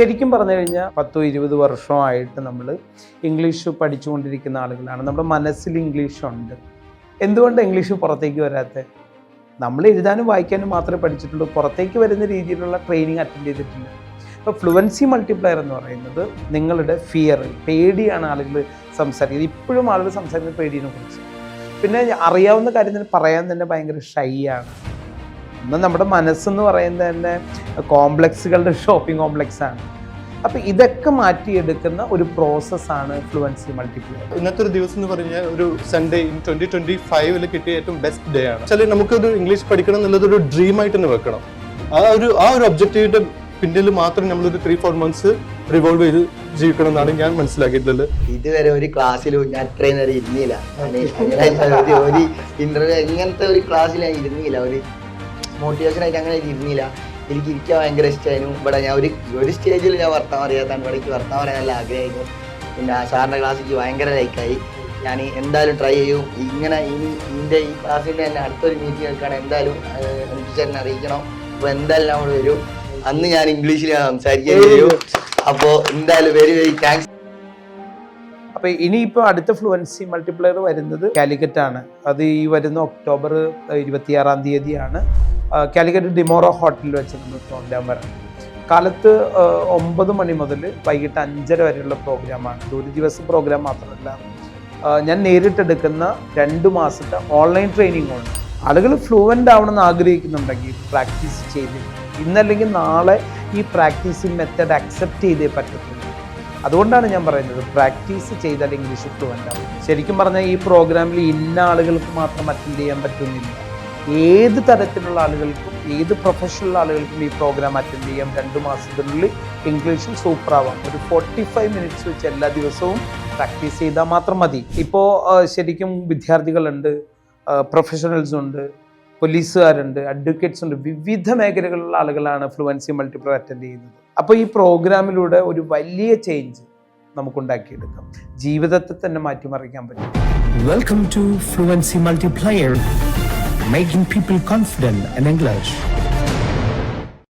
ശരിക്കും പറഞ്ഞു കഴിഞ്ഞാൽ പത്തോ ഇരുപത് വർഷമായിട്ട് നമ്മൾ ഇംഗ്ലീഷ് പഠിച്ചുകൊണ്ടിരിക്കുന്ന ആളുകളാണ്. നമ്മുടെ മനസ്സിൽ ഇംഗ്ലീഷ് ഉണ്ട് എന്തുകൊണ്ട് ഇംഗ്ലീഷ് പുറത്തേക്ക് വരാത്ത? നമ്മൾ എഴുതാനും വായിക്കാനും മാത്രമേ പഠിച്ചിട്ടുള്ളൂ. പുറത്തേക്ക് വരുന്ന രീതിയിലുള്ള ട്രെയിനിങ് അറ്റൻഡ് ചെയ്തിട്ടില്ല. ഇപ്പോൾ ഫ്ലുവൻസി മൾട്ടിപ്ലയർ എന്ന് പറയുന്നത് നിങ്ങളുടെ ഫിയർ പേടിയാണ് ആളുകൾ സംസാരിക്കുന്നത്. ഇപ്പോഴും ആളുകൾ സംസാരിക്കുന്ന പേടിയെ കുറിച്ച്. പിന്നെ അറിയാവുന്ന കാര്യം തന്നെ പറയാൻ തന്നെ ഭയങ്കര ഷൈ ആണ്. ഒന്ന് നമ്മുടെ മനസ്സെന്ന് പറയുന്നത് തന്നെ കോംപ്ലക്സുകളുടെ ഷോപ്പിംഗ് കോംപ്ലക്സ് ആണ്. അപ്പോൾ ഇതൊക്കെ മാറ്റിയെടുക്കുന്ന ഒരു പ്രോസസ്സാണ് ഫ്ലുവൻസി മൾട്ടിപ്ലയർ ഇന്നത്തെ ഒരു ദിവസം എന്ന് പറഞ്ഞാൽ ഒരു സൺഡേ ഇൻ ട്വന്റി ട്വന്റി ഫൈവിൽ കിട്ടിയ ഏറ്റവും ബെസ്റ്റ് ഡേ ആണ്. ചില നമുക്കൊരു ഇംഗ്ലീഷ് പഠിക്കണം എന്നുള്ളത് ഒരു ഡ്രീം ആയിട്ട് തന്നെ വെക്കണം. ആ ഒരു ആ ഒരു ഒബ്ജക്റ്റീവിന്റെ പിന്നിൽ മാത്രം നമ്മളൊരു ത്രീ ഫോർ മന്ത്സ് റിവോൾവ് ചെയ്ത് ജീവിക്കണം എന്നാണ് ഞാൻ മനസ്സിലാക്കിയിട്ടുള്ളത്. ഇതുവരെ ഒരു ക്ലാസ്സിലും ഞാൻ അത്രയും നേരം ഇരുന്നില്ല. ഒരു ഇന്റർവ്യൂ എങ്ങനത്തെ ഒരു ക്ലാസ്സിൽ ഞാൻ ഇരുന്നില്ല. ഒരു മോട്ടിവേഷൻ ആയിട്ട് അങ്ങനെ ഇരുന്നില്ല. എനിക്ക് ഇരിക്കാൻ ഭയങ്കര ഇഷ്ടമായിരുന്നു ഇവിടെ ഞാൻ ഒരു ഒരു സ്റ്റേജിൽ ഞാൻ വർത്താൻ അറിയാത്താണ് ഇവിടെ എനിക്ക് വർത്താൻ പറയാൻ നല്ല ആഗ്രഹമായിരുന്നു. പിന്നെ ആ സാറിന്റെ ക്ലാസ് എനിക്ക് ഭയങ്കര ലൈക്കായി ഞാൻ എന്തായാലും ട്രൈ ചെയ്യും. ഇങ്ങനെ ഇനി ഇതിന്റെ ഈ ക്ലാസ്സിന്റെ തന്നെ അടുത്തൊരു മീറ്റിംഗ് വെക്കണം. എന്തായാലും ടീച്ചറിനെ എനിക്ക് തന്നെ അറിയിക്കണം. അപ്പോൾ എന്തായാലും നമ്മൾ വരും. അന്ന് ഞാൻ ഇംഗ്ലീഷിൽ സംസാരിക്കുകയും ചെയ്യും. അപ്പോൾ എന്തായാലും വെരി. വെരി താങ്ക്സ് അപ്പോൾ ഇനിയിപ്പോൾ അടുത്ത ഫ്ലുവൻസി മൾട്ടിപ്ലയർ വരുന്നത് കാലിക്കറ്റ് ആണ് അത് ഈ വരുന്ന ഒക്ടോബർ ഇരുപത്തിയാറാം തീയതിയാണ്. കാലിക്കറ്റ് ഡിമോറോ ഹോട്ടലിൽ വെച്ച് നമ്മൾ പ്രോഗ്രാം വരണം കാലത്ത് ഒമ്പത് മണി മുതൽ വൈകിട്ട് അഞ്ചര വരെയുള്ള പ്രോഗ്രാമാണ് ഒരു ദിവസം പ്രോഗ്രാം മാത്രമല്ല. ഞാൻ നേരിട്ടെടുക്കുന്ന രണ്ട് മാസത്തെ ഓൺലൈൻ ട്രെയിനിങ് ഉണ്ട് ആളുകൾ ഫ്ലുവന്റ് ആവണമെന്ന് ആഗ്രഹിക്കുന്നുണ്ടെങ്കിൽ പ്രാക്ടീസ് ചെയ്ത് ഇന്നല്ലെങ്കിൽ നാളെ ഈ പ്രാക്ടീസിങ് മെത്തേഡ് അക്സെപ്റ്റ് ചെയ്തേ പറ്റത്തുള്ളൂ. അതുകൊണ്ടാണ് ഞാൻ പറയുന്നത് പ്രാക്ടീസ് ചെയ്താൽ ഇംഗ്ലീഷ് ഫ്ലുവന്റ് ആവും. ശരിക്കും പറഞ്ഞാൽ ഈ പ്രോഗ്രാമിൽ ഇന്ന ആളുകൾക്ക് മാത്രം അറ്റൻഡ് ചെയ്യാൻ പറ്റുന്നില്ല. ഏത് തരത്തിലുള്ള ആളുകൾക്കും ഏത് പ്രൊഫഷണൽ ആളുകൾക്കും ഈ പ്രോഗ്രാം അറ്റൻഡ് ചെയ്യാം. രണ്ട് മാസത്തിനുള്ളിൽ ഇംഗ്ലീഷിൽ സൂപ്പർ ആവാം ഒരു ഫോർട്ടി ഫൈവ് മിനിറ്റ്സ് വെച്ച് എല്ലാ ദിവസവും പ്രാക്ടീസ് ചെയ്താൽ മാത്രം മതി. ഇപ്പോൾ ശരിക്കും വിദ്യാർത്ഥികളുണ്ട് പ്രൊഫഷണൽസ് ഉണ്ട് പോലീസുകാരുണ്ട് അഡ്വക്കേറ്റ്സ് ഉണ്ട്. വിവിധ മേഖലകളിലുള്ള ആളുകളാണ് ഫ്ലുവൻസി മൾട്ടിപ്ലർ അറ്റൻഡ് ചെയ്യുന്നത്. അപ്പോൾ ഈ പ്രോഗ്രാമിലൂടെ ഒരു വലിയ ചേഞ്ച് നമുക്കുണ്ടാക്കിയെടുക്കാം. ജീവിതത്തെ തന്നെ മാറ്റിമറിക്കാൻ പറ്റും. Welcome to fluency Multiplier, making people confident in English.